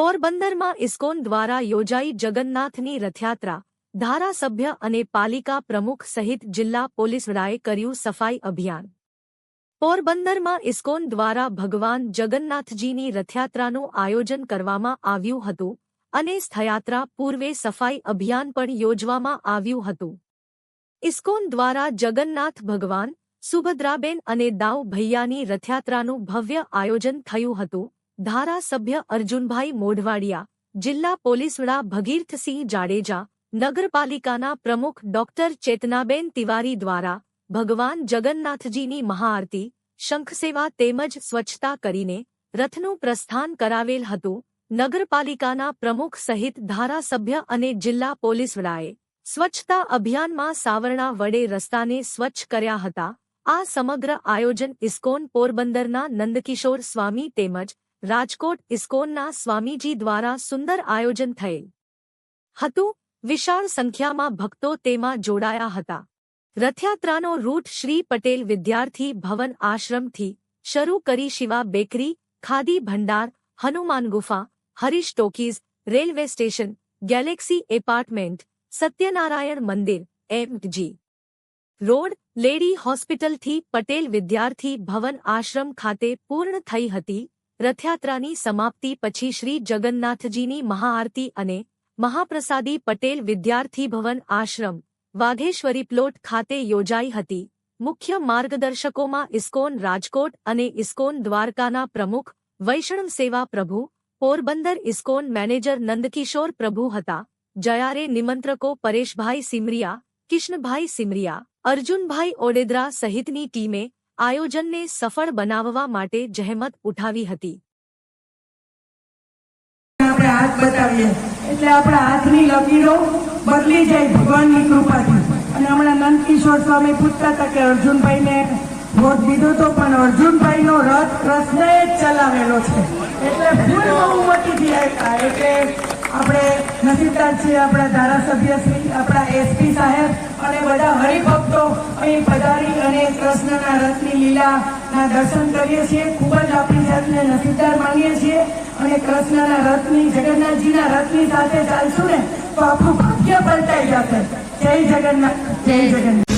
પોરબંદરમાં ઇસ્કોન દ્વારા યોજાઈ જગન્નાથની રથયાત્રા. ધારાસભ્ય અને પાલિકા પ્રમુખ સહિત જિલ્લા પોલીસ વડાએ કર્યું સફાઈ અભિયાન. પોરબંદરમાં ઇસ્કોન દ્વારા ભગવાન જગન્નાથજીની રથયાત્રાનું આયોજન કરવામાં આવ્યું હતું અને સ્થયાત્રા પૂર્વે સફાઈ અભિયાન પણ યોજવામાં આવ્યું હતું. ઇસ્કોન દ્વારા જગન્નાથ ભગવાન સુભદ્રાબેન અને દાઉ ભૈયાની રથયાત્રાનું ભવ્ય આયોજન થયું હતું ધારાસભ્ય અર્જુનભાઈ મોઢવાડિયા, જિલ્લા પોલીસ વડા ભગીરથસિંહ જાડેજા, નગરપાલિકાના પ્રમુખ ડોક્ટર ચેતનાબેન તિવારી દ્વારા ભગવાન જગન્નાથજીની મહાઆરતી, શંખસેવા તેમજ સ્વચ્છતા કરીને રથનું પ્રસ્થાન કરાવેલ હતું. નગરપાલિકાના પ્રમુખ સહિત ધારાસભ્ય અને જિલ્લા પોલીસ વડાએ સ્વચ્છતા અભિયાનમાં સાવરણા વડે રસ્તાને સ્વચ્છ કર્યા હતા. આ સમગ્ર આયોજન ઇસ્કોન પોરબંદરના નંદકિશોર સ્વામી તેમજ રાજકોટ ઇસ્કોનના સ્વામીજી દ્વારા સુંદર આયોજન થયેલ. હતું. વિશાળ સંખ્યામાં ભક્તો તેમાં જોડાયા હતા. રથયાત્રાનો રૂટ શ્રી પટેલ વિદ્યાર્થી ભવન આશ્રમથી શરૂ કરી શિવા બેકરી, ખાદી ભંડાર, હનુમાન ગુફા, Harish talkies, railway station, galaxy apartment, Satyanarayan મંદિર, એમજી રોડ, લેડી હોસ્પિટલથી પટેલ વિદ્યાર્થી ભવન આશ્રમ ખાતે પૂર્ણ થઈ હતી. રથયાત્રાની સમાપ્તિ પછી શ્રી જગન્નાથજીની મહાઆરતી અને મહાપ્રસાદી પટેલ વિદ્યાર્થી ભવન આશ્રમ, વાઘેશ્વરી પ્લોટ ખાતે યોજાઈ હતી. મુખ્ય માર્ગદર્શકોમાં ઇસ્કોન રાજકોટ અને ઇસ્કોન દ્વારકાના પ્રમુખ વૈષ્ણવ સેવા પ્રભુ, પોરબંદર ઇસ્કોન મેનેજર નંદકિશોર પ્રભુ હતા. જયારે નિમંત્રકો પરેશભાઈ સિમરિયા, કિશનભાઈ સિમરિયા, અર્જુનભાઈ ઓડેદરા સહિતની ટીમે આયોજનને સફળ બનાવવા માટે જહેમત ઉઠાવી હતી. આપણે હાથ બતાવીએ. એટલે આપણા હાથની લકીરો બદલી જાય ભગવાનની કૃપાથી. અને હમણાં નંદકિશોર સ્વામી પૂછતા હતા કે અર્જુનભાઈને વોટ દીધો તો પણ અર્જુનભાઈનો રથ કૃષ્ણએ જ ચલાવેલો છે. એટલે ફૂલ બહુમતીથી આવ્યા એટલે છીએ આપણા ધારાસભ્ય શ્રી, આપણા એસપી સાહેબ અને બધા હરિભક્તો અહીં પધારી અને કૃષ્ણના રથની લીલાના દર્શન કરીએ છીએ. ખૂબ જ આપણી જાતને નસીબદાર માનીએ છીએ અને કૃષ્ણના રથની, જગન્નાથજીના રથની સાથે ચાલશું ને, તો આપણું ભાગ્ય પલટાઈ જશે. જય જગન્નાથ. જય જગન્નાથ.